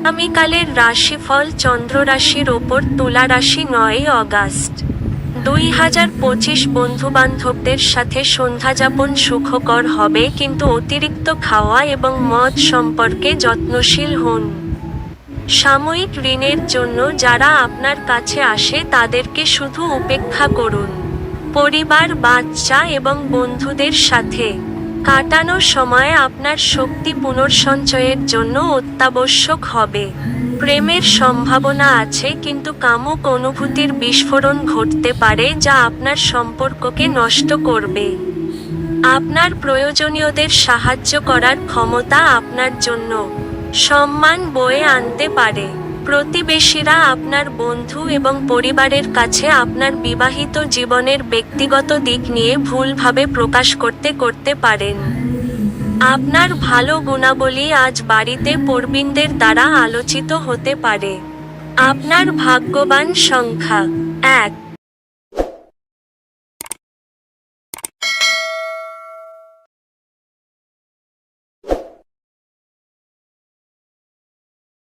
আগামীকালের রাশিফল চন্দ্র রাশির ওপর তুলা রাশি নয় অগাস্ট। দুই হাজার পঁচিশ বন্ধু বান্ধবদের সাথে সন্ধ্যাযাপন সুখকর হবে, কিন্তু অতিরিক্ত খাওয়া এবং মদ সম্পর্কে যত্নশীল হন। সাময়িক ঋণের জন্য যারা আপনার কাছে আসে, তাদেরকে শুধু উপেক্ষা করুন। পরিবার, বাচ্চা এবং বন্ধুদের সাথে কাটানো সময় আপনার শক্তি পুনর্সঞ্চয়ের জন্য অত্যাবশ্যক হবে। প্রেমের সম্ভাবনা আছে, কিন্তু কামুক অনুভূতির বিস্ফোরণ ঘটতে পারে যা আপনার সম্পর্ককে নষ্ট করবে। আপনার প্রয়োজনীয়দের সাহায্য করার ক্ষমতা আপনার জন্য। সম্মান বয়ে আনতে পারে। প্রতিবেশীরা আপনার বন্ধু এবং পরিবারের কাছে আপনার বিবাহিত জীবনের ব্যক্তিগত দিক নিয়ে ভুলভাবে প্রকাশ করতে করতে পারেন। আপনার ভালো গুণাবলী আজ বাড়িতে পরবিনদের দ্বারা আলোচিত হতে পারে। আপনার ভাগ্যবান সংখ্যা, এক।